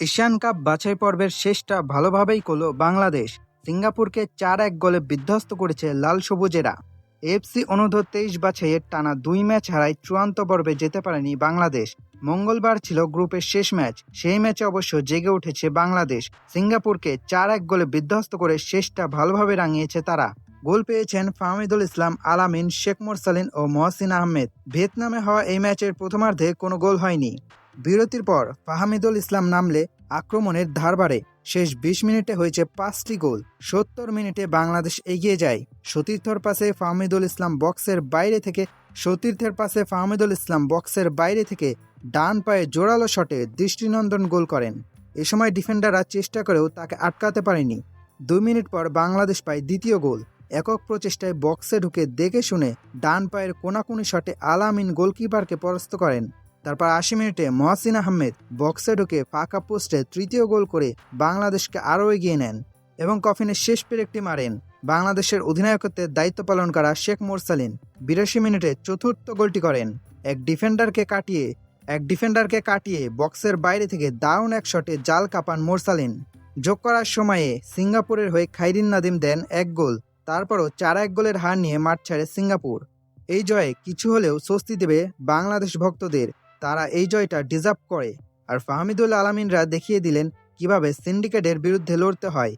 Asian cup বাছাই পর্বের শেষটা ভালোভাবেই করল বাংলাদেশ। সিঙ্গাপুরকে চার এক গোলে বিধ্বস্ত করেছে লাল সবুজেরা এফসি অনূর্ধ্ব তেইশ বাছাইয়ের টানা দুই ম্যাচ হারায় চূড়ান্ত পর্বে যেতে পারেনি বাংলাদেশ। মঙ্গলবার ছিল গ্রুপের শেষ ম্যাচ, সেই ম্যাচে অবশ্য জেগে উঠেছে বাংলাদেশ। সিঙ্গাপুরকে চার এক গোলে বিধ্বস্ত করে শেষটা ভালোভাবে রাঙিয়েছে তারা। গোল পেয়েছেন ফাহমিদুল ইসলাম, আলামিন, শেখ মোরসালিন ও মহসিন আহমেদ। ভিয়েতনামে হওয়া এই ম্যাচের প্রথমার্ধে কোনো গোল হয়নি। বিরতির পর ফাহামিদুল ইসলাম নামলে আক্রমণের ধার বাড়ে। শেষ বিশ মিনিটে হয়েছে পাঁচটি গোল। সত্তর মিনিটে বাংলাদেশ এগিয়ে যায়। সতীর্থর পাশে ফাহমিদুল ইসলাম বক্সের বাইরে থেকে সতীর্থের পাশে ফাহমিদুল ইসলাম বক্সের বাইরে থেকে ডান পায়ে জোরালো শটে দৃষ্টিনন্দন গোল করেন। এ সময় ডিফেন্ডাররা চেষ্টা করেও তাকে আটকাতে পারেনি। দুই মিনিট পর বাংলাদেশ পায় দ্বিতীয় গোল। একক প্রচেষ্টায় বক্সে ঢুকে দেখে শুনে ডান পায়ের কোনাকুনি শটে আলামিন গোলকিপারকে পরাস্ত করেন। তারপর আশি মিনিটে মহাসিন আহমেদ বক্সে ঢুকে ফাঁকা পোস্টে তৃতীয় গোল করে বাংলাদেশকে আরও এগিয়ে নেন এবং কফিনের শেষ পেরেকটি মারেন। বাংলাদেশের অধিনায়কত্বের দায়িত্ব পালন করা শেখ মোরসালিন বিরাশি মিনিটে চতুর্থ গোলটি করেন। এক ডিফেন্ডারকে কাটিয়ে, এক ডিফেন্ডারকে কাটিয়ে বক্সের বাইরে থেকে দারুণ এক শটে জাল কাপান মোরসালিন। যোগ করার সময়ে সিঙ্গাপুরের হয়ে খাইরিন নাদিম দেন এক গোল, তারপরও চার এক গোলের হার নিয়ে মাঠ ছাড়ে সিঙ্গাপুর। এই জয়ে কিছু হলেও স্বস্তি দেবে বাংলাদেশ ভক্তদের। তারা এই জয়টা ডিজার্ভ করে। আর ফাহমিদুল আলমিনরা দেখিয়ে দিলেন কীভাবে সিন্ডিকেটের বিরুদ্ধে লড়তে হয়।